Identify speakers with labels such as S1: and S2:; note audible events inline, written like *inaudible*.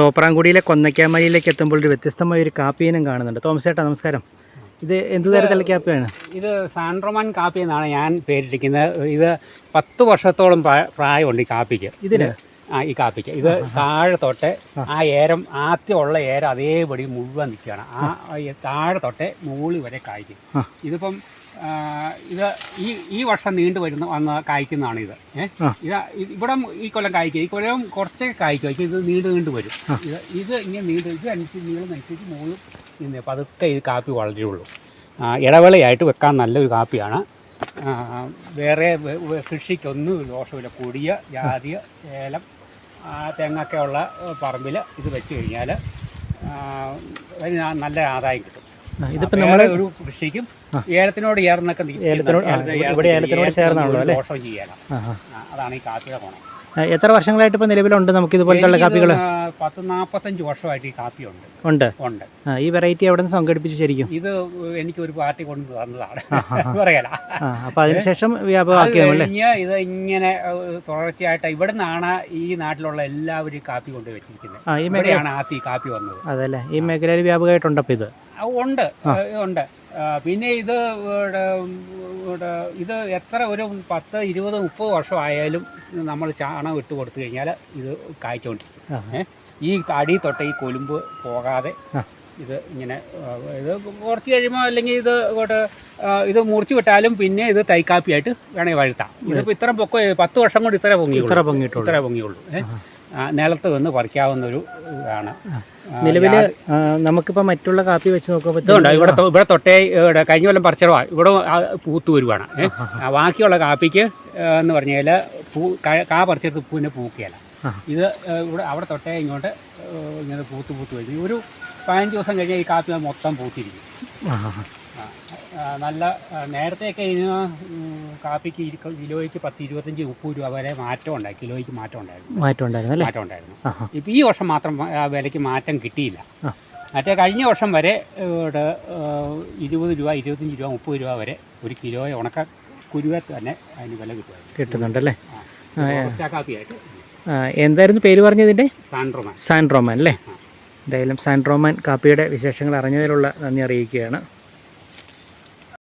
S1: തോപ്രാംകുടിയിലെ കൊന്നക്കാമലയിലേക്ക് എത്തുമ്പോൾ ഒരു വ്യത്യസ്തമായ ഒരു കാപ്പി ഇനം കാണുന്നുണ്ട്. തോമസ് ചേട്ടാ നമസ്കാരം. ഇത് എന്ത് തരത്തിലുള്ള കാപ്പിയാണ്?
S2: ഇത് സാൻഡ്രോമാൻ കാപ്പി എന്നാണ് ഞാൻ പേരിട്ടിരിക്കുന്നത്. ഇത് പത്ത് വർഷത്തോളം പ്രാ- പ്രായമുണ്ട് ഈ കാപ്പിക്ക്.
S1: ഇതിന്?
S2: ആ ഈ കാപ്പിക്ക്. ഇത് താഴെ തൊട്ട് ആ. ഏരം ഉള്ള ഏരം അതേപടി മുഴുവൻ നിൽക്കുകയാണ്. ആ താഴെ തൊട്ട് മുകളിൽ വരെ കായ്ക്കും. ഇതിപ്പം ഇത് ഈ ഈ വർഷം നീണ്ടു വരുന്ന വന്ന കായ്ക്കുന്നതാണ് ഇത്. ഏഹ് ഇത് ഇവിടെ ഈ കൊല്ലം കായ്ക്കും. ഈ കൊല്ലം കുറച്ചൊക്കെ കായ്ക്കും. ഇത് നീണ്ടു നീണ്ടു വരും. ഇത് ഇത് ഇങ്ങനെ നീണ്ടു ഇത് അനുസരിച്ച് നീളുന്നതനുസരിച്ച് മുകളിൽ നിന്ന് പതുക്കെ ഇത് കാപ്പി വളരുള്ളൂ. ഇടവേളയായിട്ട് വെക്കാൻ നല്ലൊരു കാപ്പിയാണ്. വേറെ കൃഷിക്കൊന്നും ദോഷമില്ല. കൊടിയ ജാതിയ ഏലം തെങ്ങൊക്കെ ഉള്ള പറമ്പിൽ ഇത് വെച്ച് കഴിഞ്ഞാൽ നല്ല ആദായം കിട്ടും.
S1: ആ, ഇതിപ്പോ
S2: ആ,
S1: നമ്മൾ
S2: ഒരു കൃഷിക്കും
S1: ആ.
S2: ഏലത്തിനോട് ചേർന്നൊക്കെ
S1: ഏലത്തിനോട്- ചേർന്നാണല്ലോ?
S2: ദോഷവും ചെയ്യാനാണ് അതാണ് ഈ കാപ്പിയുടെ ഗുണം.
S1: എത്ര വർഷങ്ങളായിട്ട് ഇപ്പോൾ നിലവിലുണ്ട് നമുക്ക്
S2: ഇതുപോലത്തെ
S1: കാപ്പികൾ
S2: പത്ത് നാൽപ്പത്തഞ്ച് വർഷമായിട്ട് ഈ കാപ്പി
S1: ഉണ്ട്.
S2: ഉണ്ട്.
S1: ഉണ്ട്. ഈ വെറൈറ്റി എവിടെ നിന്ന് സംഘടിപ്പിച്ച് ശരിക്കും?
S2: ഇത് എനിക്ക് ഒരു പാർട്ടി കൊണ്ട് തന്നതാണ്. *laughs* പറയല.
S1: അപ്പോൾ അതിനുശേഷം
S2: അത്
S1: അല്ലേ?
S2: ഇത് ഇങ്ങനെ തുടർച്ചയായിട്ട് ഇവിടെ നിന്നാണ് ഈ നാട്ടിലുള്ള എല്ലാവരും കാപ്പി കൊണ്ട് വെച്ചിരിക്കുന്നത്.
S1: ഈ
S2: മേഖലയാണ് ആദ്യം കാപ്പി വന്നത്.
S1: അതല്ലേ ഈ മേഖലയിൽ വ്യാപകമായിട്ടുണ്ട് അപ്പോൾ ഇത്?
S2: ഉണ്ട്. ഉണ്ട്. പിന്നെ ഇത് ഇത് എത്ര ഒരു പത്ത് ഇരുപത് മുപ്പത് വർഷം ആയാലും നമ്മൾ ചാണകം ഇട്ട് കൊടുത്തു കഴിഞ്ഞാൽ ഇത് കായ്ച്ചുകൊണ്ടിരിക്കും ഈ അടി തൊട്ട ഈ കൊലുമ്പ് പോകാതെ. ഇത് ഇങ്ങനെ ഇത് കുറച്ച് കഴിയുമ്പോൾ അല്ലെങ്കിൽ ഇത് ഇങ്ങോട്ട് ഇത് മുറിച്ച് വിട്ടാലും പിന്നെ ഇത് തൈക്കാപ്പിയായിട്ട് വേണമെങ്കിൽ വഴുത്താം. ഇതിപ്പോൾ ഇത്ര പൊക്ക പത്ത് വർഷം കൊണ്ട് ഇത്ര പൊങ്ങി
S1: ഇത്ര പൊങ്ങിയിട്ടുള്ളൂ.
S2: ഇത്ര പൊങ്ങിയുള്ളൂ. നിലത്ത് നിന്ന് പറിക്കാവുന്ന ഒരു ഇതാണ്.
S1: നിലവിൽ നമുക്കിപ്പോൾ മറ്റുള്ള കാപ്പി വെച്ച് നോക്കുമ്പോൾ
S2: ഇതുണ്ട്. ഇവിടെ ഇവിടെ തൊട്ടേ ഇവിടെ കഴിഞ്ഞ കൊല്ലം പറിച്ചറവാ ഇവിടെ പൂത്തു വരുവാണ്. ബാക്കിയുള്ള കാപ്പിക്ക് എന്ന് പറഞ്ഞാൽ പൂ കാ പറിച്ചെടുത്ത് പൂവിനെ പൂക്കുകയല്ല. ഇത് ഇവിടെ അവിടെ തൊട്ടേ ഇങ്ങോട്ട് ഇങ്ങനെ പൂത്ത് പൂത്ത് വരും. ഒരു പതിനഞ്ച് ദിവസം കഴിഞ്ഞാൽ ഈ കാപ്പി മൊത്തം പൂത്തിരിക്കും. നല്ല നേരത്തെയൊക്കെ ഇതിന് കാപ്പിക്ക് കിലോയ്ക്ക് പത്ത് ഇരുപത്തഞ്ച് മുപ്പത് രൂപ വരെ മാറ്റം ഉണ്ടായി കിലോയ്ക്ക് മാറ്റം ഉണ്ടായിരുന്നു.
S1: മാറ്റം ഉണ്ടായിരുന്നു
S2: മാറ്റം ഉണ്ടായിരുന്നു. ഇപ്പം ഈ വർഷം മാത്രം ആ വിലയ്ക്ക് മാറ്റം കിട്ടിയില്ല. മറ്റേ കഴിഞ്ഞ വർഷം വരെ ഇവിടെ ഇരുപത് രൂപ ഇരുപത്തഞ്ച് രൂപ മുപ്പത് രൂപ വരെ ഒരു കിലോ ഉണക്ക കുരുവത്ത് തന്നെ അതിന് വില കിട്ടുമായിരുന്നു.
S1: കിട്ടുന്നുണ്ടല്ലേ.
S2: കാപ്പിയായിട്ട്.
S1: എന്തായിരുന്നു പേര് പറഞ്ഞതിന്റെ?
S2: സാൻഡ്രോമാൻ.
S1: സാൻഡ്രോമാൻ അല്ലേ? എന്തായാലും സാൻഡ്രോമാൻ കാപ്പിയുടെ വിശേഷങ്ങൾ അറിഞ്ഞതിലുള്ള നന്ദി അറിയിക്കുകയാണ്.